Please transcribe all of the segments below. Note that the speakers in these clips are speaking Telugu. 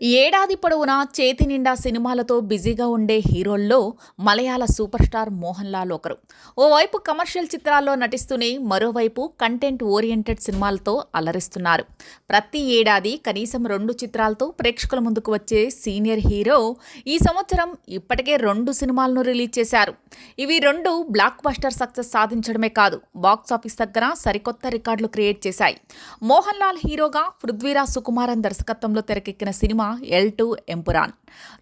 ఏడాది పొడవునా చేతి నిండా సినిమాలతో బిజీగా ఉండే హీరోల్లో మలయాళ సూపర్ స్టార్ మోహన్ లాల్ ఒకరు. ఓవైపు కమర్షియల్ చిత్రాల్లో నటిస్తూనే మరోవైపు కంటెంట్ ఓరియంటెడ్ సినిమాలతో అలరిస్తున్నారు. ప్రతి ఏడాది కనీసం రెండు చిత్రాలతో ప్రేక్షకుల ముందుకు వచ్చే సీనియర్ హీరో ఈ సంవత్సరం ఇప్పటికే రెండు సినిమాలను రిలీజ్ చేశారు. ఇవి రెండు బ్లాక్ బస్టర్ సక్సెస్ సాధించడమే కాదు బాక్సాఫీస్ దగ్గర సరికొత్త రికార్డులు క్రియేట్ చేశాయి. మోహన్ లాల్ హీరోగా పృథ్వీరాజ్ సుకుమారన్ దర్శకత్వంలో తెరకెక్కిన సినిమా ఎల్ టూ ఎంపురాన్.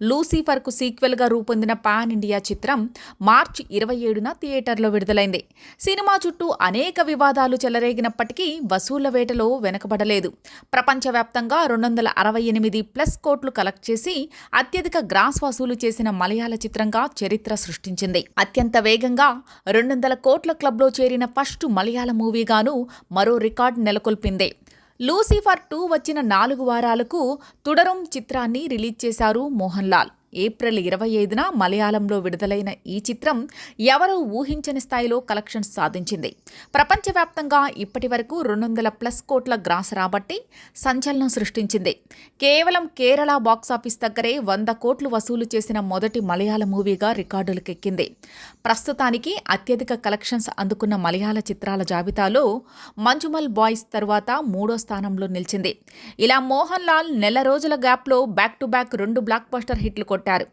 లూసిఫర్కు సీక్వెల్గా రూపొందిన పాన్ ఇండియా చిత్రం మార్చి ఇరవై ఏడున థియేటర్లో విడుదలైంది. సినిమా చుట్టూ అనేక వివాదాలు చెలరేగినప్పటికీ వసూళ్ళ వేటలో వెనకబడలేదు. ప్రపంచవ్యాప్తంగా రెండు వందల అరవై ఎనిమిది ప్లస్ కోట్లు కలెక్ట్ చేసి అత్యధిక గ్రాస్ వసూలు చేసిన మలయాళ చిత్రంగా చరిత్ర సృష్టించింది. అత్యంత వేగంగా రెండు వందల కోట్ల క్లబ్లో చేరిన ఫస్ట్ మలయాళ మూవీగాను మరో రికార్డు నెలకొల్పింది. లూసిఫర్ టూ వచ్చిన నాలుగు వారాలకు తుడరం చిత్రాన్ని రిలీజ్ చేశారు మోహన్ లాల్. ఏప్రిల్ ఇరవై ఐదున మలయాళంలో విడుదలైన ఈ చిత్రం ఎవరూ ఊహించని స్థాయిలో కలెక్షన్స్ సాధించింది. ప్రపంచవ్యాప్తంగా ఇప్పటి వరకు రెండు వందల ప్లస్ కోట్ల గ్రాస్ రాబట్టి సంచలనం సృష్టించింది. కేవలం కేరళ బాక్సాఫీస్ దగ్గరే వంద కోట్లు వసూలు చేసిన మొదటి మలయాళ మూవీగా రికార్డులకెక్కింది. ప్రస్తుతానికి అత్యధిక కలెక్షన్స్ అందుకున్న మలయాళ చిత్రాల జాబితాలో మంజుమల్ బాయ్స్ తరువాత మూడో స్థానంలో నిలిచింది. ఇలా మోహన్ లాల్ నెల రోజుల గ్యాప్లో బ్యాక్ టు బ్యాక్ రెండు బ్లాక్ బస్టర్ హిట్లు కొట్టారు.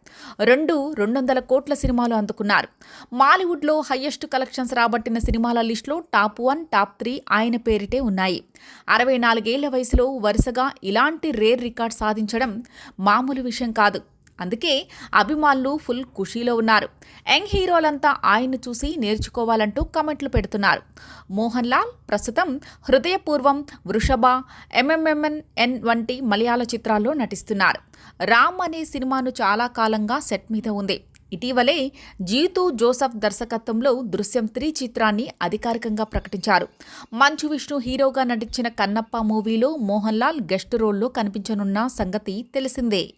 రెండు రెండు వందల కోట్ల సినిమాలు అందుకున్నారు. మాలీవుడ్లో హయ్యెస్ట్ కలెక్షన్స్ రాబట్టిన సినిమాల లిస్టులో టాప్ వన్ టాప్ త్రీ ఆయన పేరిటే ఉన్నాయి. అరవై నాలుగేళ్ళ వయసులో వరుసగా ఇలాంటి రేర్ రికార్డ్ సాధించడం మామూలు విషయం కాదు. అందుకే అభిమానులు ఫుల్ ఖుషీలో ఉన్నారు. యంగ్ హీరోలంతా ఆయన్ను చూసి నేర్చుకోవాలంటూ కమెంట్లు పెడుతున్నారు. మోహన్ లాల్ ప్రస్తుతం హృదయపూర్వం వృషభ ఎంఎంఎంఎన్ ఎన్ వంటి మలయాళ చిత్రాల్లో నటిస్తున్నారు. రామ్ అనే సినిమాను చాలా కాలంగా సెట్ మీద ఉంది. ఇటీవలే జీతూ జోసఫ్ దర్శకత్వంలో దృశ్యం త్రీ చిత్రాన్ని అధికారికంగా ప్రకటించారు. మంచు విష్ణు హీరోగా నటించిన కన్నప్ప మూవీలో మోహన్ లాల్ గెస్ట్ రోల్లో కనిపించనున్న సంగతి తెలిసిందే.